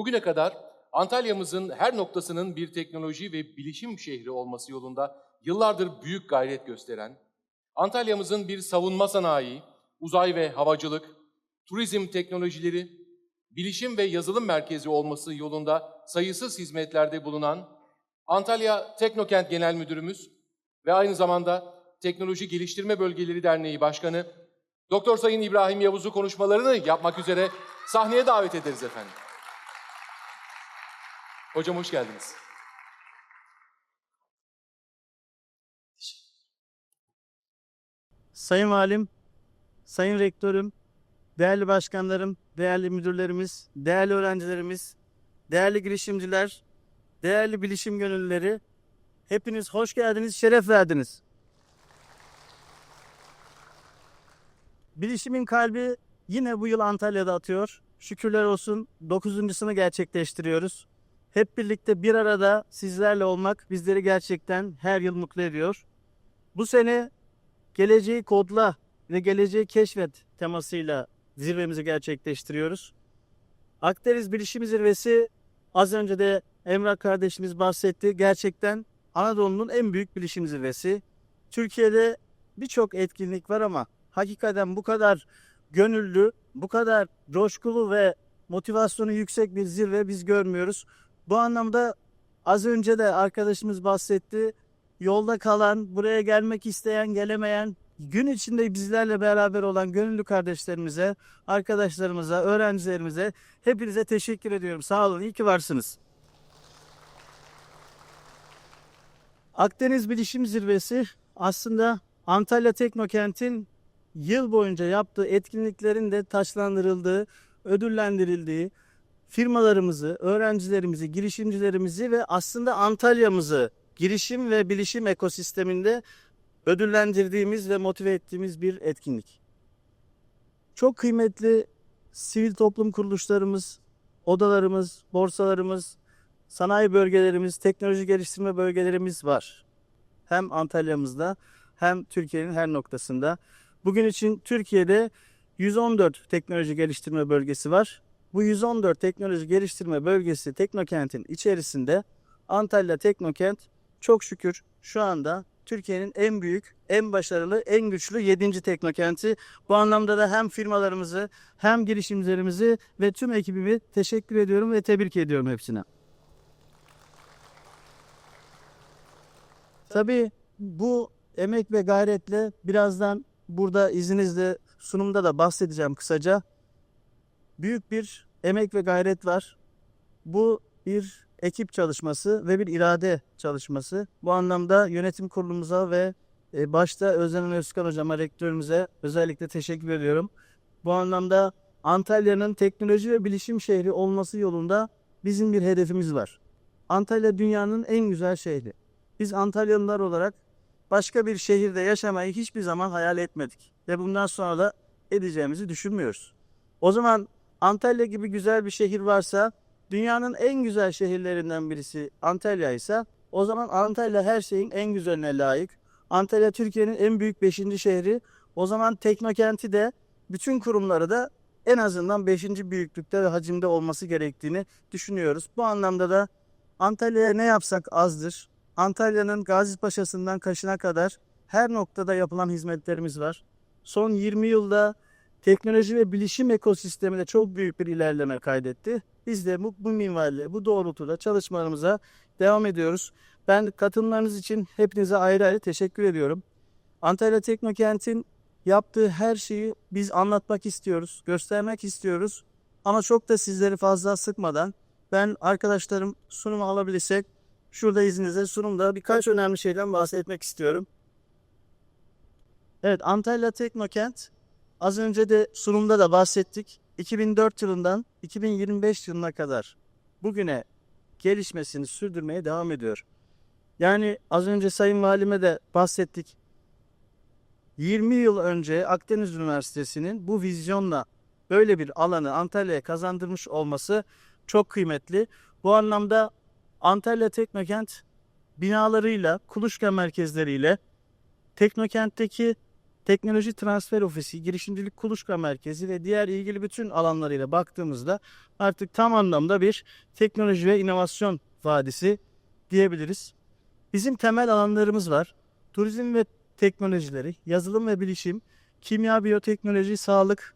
Bugüne kadar Antalya'mızın her noktasının bir teknoloji ve bilişim şehri olması yolunda yıllardır büyük gayret gösteren, Antalya'mızın bir savunma sanayi, uzay ve havacılık, turizm teknolojileri, bilişim ve yazılım merkezi olması yolunda sayısız hizmetlerde bulunan Antalya Teknokent Genel Müdürümüz ve aynı zamanda Teknoloji Geliştirme Bölgeleri Derneği Başkanı Doktor Sayın İbrahim Yavuz'u konuşmalarını yapmak üzere sahneye davet ederiz efendim. Hocam hoş geldiniz. Sayın Valim, Sayın Rektörüm, değerli başkanlarım, değerli müdürlerimiz, değerli öğrencilerimiz, değerli girişimciler, değerli bilişim gönüllüleri, hepiniz hoş geldiniz, şeref verdiniz. Bilişimin kalbi yine bu yıl Antalya'da atıyor. Şükürler olsun 9.sını gerçekleştiriyoruz. Hep birlikte bir arada sizlerle olmak bizleri gerçekten her yıl mutlu ediyor. Bu sene Geleceği kodla ve geleceği keşfet temasıyla zirvemizi gerçekleştiriyoruz. Akdeniz Bilişim Zirvesi az önce de Emrah kardeşimiz bahsetti. Gerçekten Anadolu'nun en büyük bilişim zirvesi. Türkiye'de birçok etkinlik var ama hakikaten bu kadar gönüllü, bu kadar coşkulu ve motivasyonu yüksek bir zirve biz görmüyoruz. Bu anlamda az önce de arkadaşımız bahsetti yolda kalan, buraya gelmek isteyen, gelemeyen, gün içinde bizlerle beraber olan gönüllü kardeşlerimize, arkadaşlarımıza, öğrencilerimize hepinize teşekkür ediyorum. Sağ olun, iyi ki varsınız. Akdeniz Bilişim Zirvesi aslında Antalya Teknokent'in yıl boyunca yaptığı etkinliklerin de taçlandırıldığı, ödüllendirildiği, firmalarımızı, öğrencilerimizi, girişimcilerimizi ve aslında Antalya'mızı girişim ve bilişim ekosisteminde ödüllendirdiğimiz ve motive ettiğimiz bir etkinlik. Çok kıymetli sivil toplum kuruluşlarımız, odalarımız, borsalarımız, sanayi bölgelerimiz, teknoloji geliştirme bölgelerimiz var. Hem Antalya'mızda hem Türkiye'nin her noktasında. Bugün için Türkiye'de 114 teknoloji geliştirme bölgesi var. Bu 114 teknoloji geliştirme bölgesi Teknokent'in içerisinde Antalya Teknokent çok şükür şu anda Türkiye'nin en büyük, en başarılı, en güçlü 7. teknokenti. Bu anlamda da hem firmalarımızı hem girişimcilerimizi ve tüm ekibimi teşekkür ediyorum ve tebrik ediyorum hepsine. Tabii bu emek ve gayretle birazdan burada izninizle sunumda da bahsedeceğim kısaca. Büyük bir emek ve gayret var. Bu bir ekip çalışması ve bir irade çalışması. Bu anlamda yönetim kurulumuza ve e, başta Özlem Özkan hocama, rektörümüze özellikle teşekkür ediyorum. Bu anlamda Antalya'nın teknoloji ve bilişim şehri olması yolunda bizim bir hedefimiz var. Antalya dünyanın en güzel şehri. Biz Antalyalılar olarak başka bir şehirde yaşamayı hiçbir zaman hayal etmedik. Ve bundan sonra da edeceğimizi düşünmüyoruz. O zaman Antalya gibi güzel bir şehir varsa dünyanın en güzel şehirlerinden birisi Antalya ise o zaman Antalya her şeyin en güzeline layık. Antalya Türkiye'nin en büyük 5. şehri. O zaman Teknokent'i de bütün kurumları da en azından 5. büyüklükte ve hacimde olması gerektiğini düşünüyoruz. Bu anlamda da Antalya'ya ne yapsak azdır. Antalya'nın Gazi Paşa'sından Kaşın'a kadar her noktada yapılan hizmetlerimiz var. Son 20 yılda teknoloji ve bilişim ekosisteminde çok büyük bir ilerleme kaydetti. Biz de bu, bu minvalde, bu doğrultuda çalışmalarımıza devam ediyoruz. Ben katılımlarınız için hepinize ayrı ayrı teşekkür ediyorum. Antalya Teknokent'in yaptığı her şeyi biz anlatmak istiyoruz, göstermek istiyoruz. Ama çok da sizleri fazla sıkmadan ben arkadaşlarım sunumu alabilirsek şurada izninizle sunumda birkaç önemli şeyden bahsetmek istiyorum. Evet Antalya Teknokent az önce de sunumda da bahsettik. 2004 yılından 2025 yılına kadar bugüne gelişmesini sürdürmeye devam ediyor. Yani az önce Sayın Valime de bahsettik. 20 yıl önce Akdeniz Üniversitesi'nin bu vizyonla böyle bir alanı Antalya'ya kazandırmış olması çok kıymetli. Bu anlamda Antalya Teknokent binalarıyla, kuluçka merkezleriyle Teknokent'teki Teknoloji Transfer Ofisi, Girişimcilik Kuluçka Merkezi ve diğer ilgili bütün alanlarıyla baktığımızda artık tam anlamda bir teknoloji ve inovasyon vadisi diyebiliriz. Bizim temel alanlarımız var. Turizm ve teknolojileri, yazılım ve bilişim, kimya, biyoteknoloji, sağlık,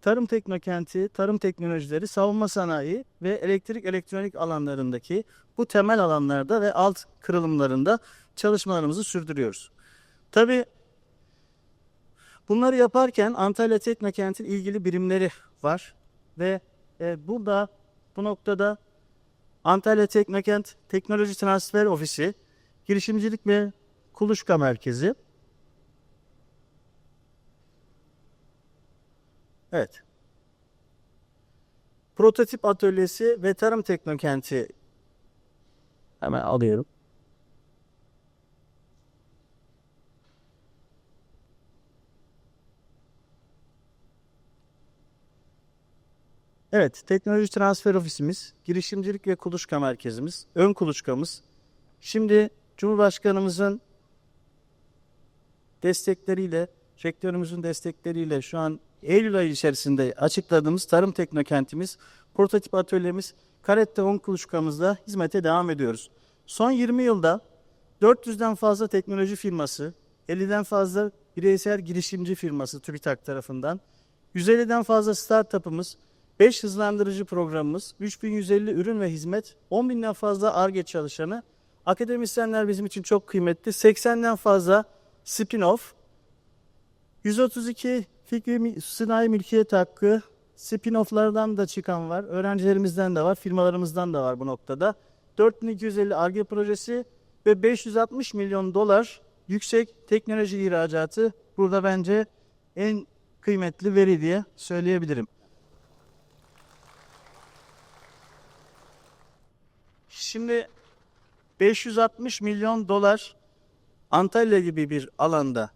tarım teknokenti, tarım teknolojileri, savunma sanayi ve elektrik elektronik alanlarındaki bu temel alanlarda ve alt kırılımlarında çalışmalarımızı sürdürüyoruz. Tabii bunları yaparken Antalya Teknokent'in ilgili birimleri var ve e, burada bu noktada Antalya Teknokent Teknoloji Transfer Ofisi, Girişimcilik ve Kuluçka Merkezi. Evet. Prototip Atölyesi ve Tarım Teknokenti hemen alıyorum. Evet, Teknoloji Transfer Ofisimiz, Girişimcilik ve Kuluçka Merkezimiz, ön kuluçkamız. Şimdi Cumhurbaşkanımızın destekleriyle, rektörümüzün destekleriyle şu an Eylül ayı içerisinde açıkladığımız tarım teknokentimiz, prototip atölyemiz, Karette 10 kuluçkamızda hizmete devam ediyoruz. Son 20 yılda 400'den fazla teknoloji firması, 50'den fazla bireysel girişimci firması TÜBİTAK tarafından, 150'den fazla startup'ımız, 5 hızlandırıcı programımız, 3150 ürün ve hizmet, 10 binden fazla ARGE çalışanı, akademisyenler bizim için çok kıymetli, 80'den fazla spin-off, 132 fikri sanayi mülkiyet hakkı, spin-off'lardan da çıkan var, öğrencilerimizden de var, firmalarımızdan da var bu noktada. 4250 ARGE projesi ve 560 milyon dolar yüksek teknoloji ihracatı. Burada bence en kıymetli veri diye söyleyebilirim. Şimdi 560 milyon dolar Antalya gibi bir alanda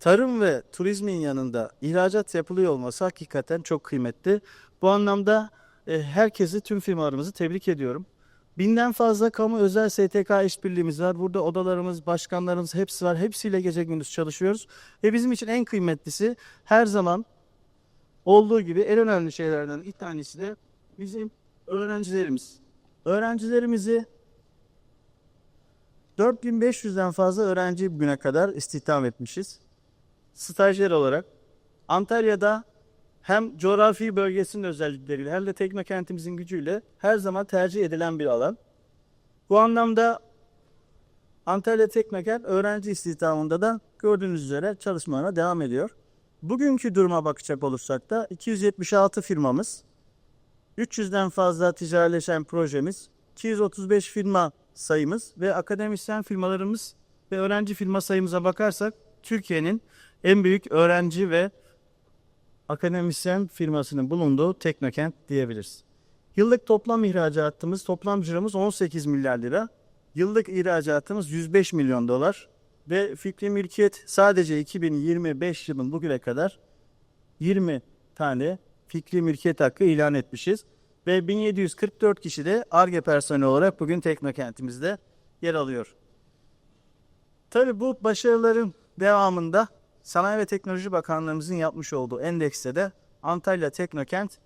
tarım ve turizmin yanında ihracat yapılıyor olması hakikaten çok kıymetli. Bu anlamda e, herkesi, tüm firmalarımızı tebrik ediyorum. Binden fazla kamu özel STK işbirliğimiz var. Burada odalarımız, başkanlarımız hepsi var. Hepsiyle gece gündüz çalışıyoruz. Ve bizim için en kıymetlisi her zaman olduğu gibi en önemli şeylerden bir tanesi de bizim öğrencilerimiz. Öğrencilerimizi 4500'den fazla öğrenci bugüne kadar istihdam etmişiz. Stajyer olarak Antalya'da hem coğrafi bölgesinin özellikleriyle hem de teknokentimizin gücüyle her zaman tercih edilen bir alan. Bu anlamda Antalya Teknokent öğrenci istihdamında da gördüğünüz üzere çalışmalarına devam ediyor. Bugünkü duruma bakacak olursak da 276 firmamız, 300'den fazla ticarileşen projemiz, 235 firma sayımız ve akademisyen firmalarımız ve öğrenci firma sayımıza bakarsak Türkiye'nin en büyük öğrenci ve akademisyen firmasının bulunduğu teknokent diyebiliriz. Yıllık toplam ihracatımız, toplam ciromuz 18 milyar lira. Yıllık ihracatımız 105 milyon dolar ve fikri mülkiyet sadece 2025 yılın bugüne kadar 20 tane fikri mülkiyet hakkı ilan etmişiz. Ve 1744 kişi de ARGE personeli olarak bugün Teknokentimizde yer alıyor. Tabii bu başarıların devamında Sanayi ve Teknoloji Bakanlığımızın yapmış olduğu endekste de Antalya Teknokent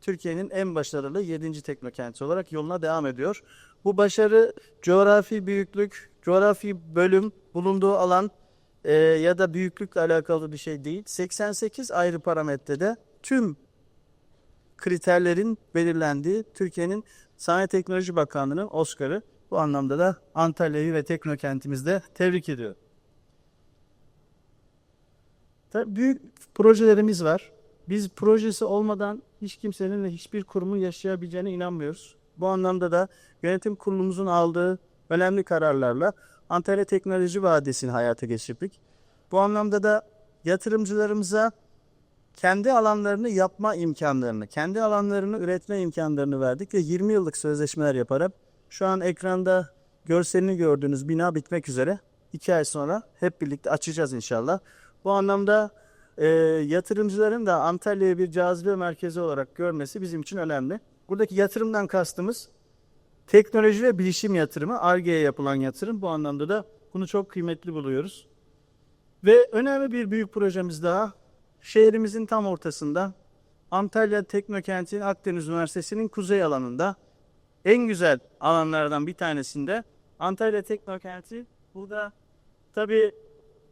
Türkiye'nin en başarılı 7. teknokenti olarak yoluna devam ediyor. Bu başarı coğrafi büyüklük, coğrafi bölüm, bulunduğu alan e, ya da büyüklükle alakalı bir şey değil. 88 ayrı parametrede tüm kriterlerin belirlendiği Türkiye'nin Sanayi Teknoloji Bakanlığı'nın Oscar'ı. Bu anlamda da Antalya'yı ve Teknokentimizde tebrik ediyor. Tabii büyük projelerimiz var. Biz projesi olmadan hiç kimsenin ve hiçbir kurumun yaşayabileceğine inanmıyoruz. Bu anlamda da yönetim kurulumuzun aldığı önemli kararlarla Antalya Teknoloji Vadisi'ni hayata geçirdik. Bu anlamda da yatırımcılarımıza kendi alanlarını yapma imkanlarını, kendi alanlarını üretme imkanlarını verdik ve 20 yıllık sözleşmeler yaparak şu an ekranda görselini gördüğünüz bina bitmek üzere. 2 ay sonra hep birlikte açacağız inşallah. Bu anlamda e, yatırımcıların da Antalya'yı bir cazibe merkezi olarak görmesi bizim için önemli. Buradaki yatırımdan kastımız teknoloji ve bilişim yatırımı, ARGE'ye yapılan yatırım. Bu anlamda da bunu çok kıymetli buluyoruz. Ve önemli bir büyük projemiz daha. Şehrimizin tam ortasında Antalya Teknokent'in Akdeniz Üniversitesi'nin kuzey alanında en güzel alanlardan bir tanesinde Antalya Teknokent'i burada tabi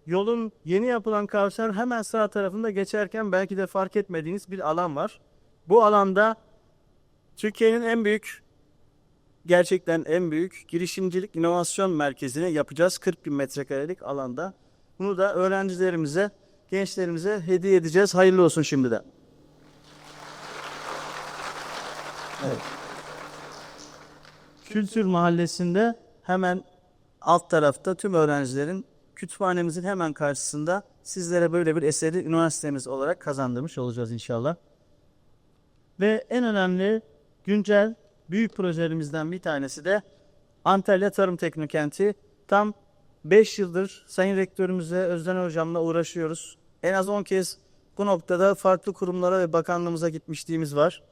yolun yeni yapılan kavşağın hemen sağ tarafında geçerken belki de fark etmediğiniz bir alan var. Bu alanda Türkiye'nin en büyük gerçekten en büyük girişimcilik inovasyon merkezini yapacağız 40 bin metrekarelik alanda. Bunu da öğrencilerimize, gençlerimize hediye edeceğiz. Hayırlı olsun şimdiden. Evet. Kültür Mahallesi'nde hemen alt tarafta tüm öğrencilerin kütüphanemizin hemen karşısında sizlere böyle bir eseri üniversitemiz olarak kazandırmış olacağız inşallah. Ve en önemli güncel büyük projelerimizden bir tanesi de Antalya Tarım Teknokenti. Tam 5 yıldır Sayın Rektörümüzle Özden Hocam'la uğraşıyoruz. En az 10 kez bu noktada farklı kurumlara ve bakanlığımıza gitmişliğimiz var.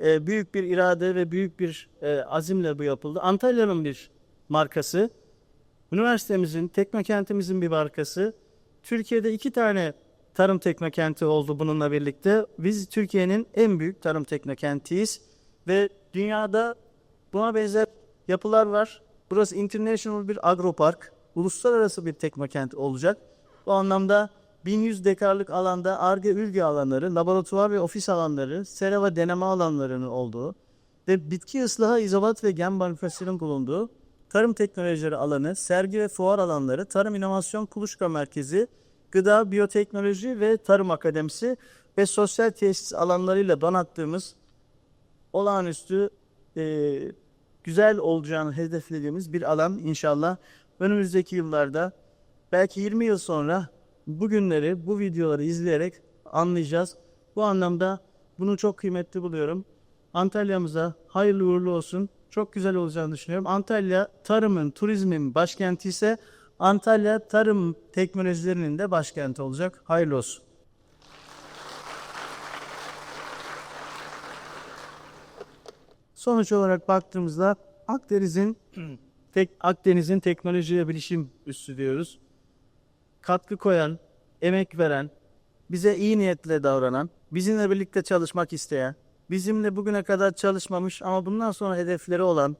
Ee, büyük bir irade ve büyük bir e, azimle bu yapıldı. Antalya'nın bir markası, üniversitemizin, teknokentimizin bir markası. Türkiye'de iki tane tarım teknokenti oldu bununla birlikte. Biz Türkiye'nin en büyük tarım teknokentiyiz ve dünyada buna benzer yapılar var. Burası international bir agropark, uluslararası bir teknokent olacak. Bu anlamda 1100 dekarlık alanda ARGE ülge alanları, laboratuvar ve ofis alanları, sera ve deneme alanlarının olduğu ve bitki ıslahı, izolat ve gen manifestinin bulunduğu tarım teknolojileri alanı, sergi ve fuar alanları, tarım inovasyon kuluçka merkezi, gıda, biyoteknoloji ve tarım akademisi ve sosyal tesis alanlarıyla donattığımız olağanüstü e, güzel olacağını hedeflediğimiz bir alan inşallah önümüzdeki yıllarda belki 20 yıl sonra bugünleri bu videoları izleyerek anlayacağız. Bu anlamda bunu çok kıymetli buluyorum. Antalya'mıza hayırlı uğurlu olsun. Çok güzel olacağını düşünüyorum. Antalya tarımın, turizmin başkenti ise Antalya tarım teknolojilerinin de başkenti olacak. Hayırlı olsun. Sonuç olarak baktığımızda Akdeniz'in tek Akdeniz'in teknoloji ve bilişim üssü diyoruz. Katkı koyan, emek veren, bize iyi niyetle davranan, bizimle birlikte çalışmak isteyen, bizimle bugüne kadar çalışmamış ama bundan sonra hedefleri olan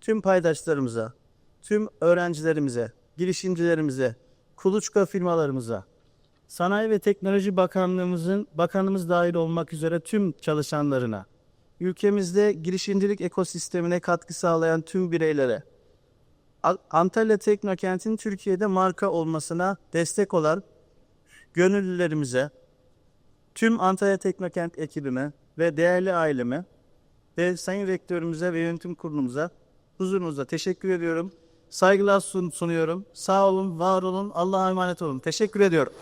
tüm paydaşlarımıza, tüm öğrencilerimize, girişimcilerimize, kuluçka firmalarımıza, Sanayi ve Teknoloji Bakanlığımızın bakanımız dahil olmak üzere tüm çalışanlarına, ülkemizde girişimcilik ekosistemine katkı sağlayan tüm bireylere, Antalya Teknokent'in Türkiye'de marka olmasına destek olan gönüllülerimize, tüm Antalya Teknokent ekibime ve değerli aileme ve Sayın Rektörümüze ve yönetim kurulumuza huzurunuzda teşekkür ediyorum. Saygılar sun- sunuyorum. Sağ olun, var olun, Allah'a emanet olun. Teşekkür ediyorum.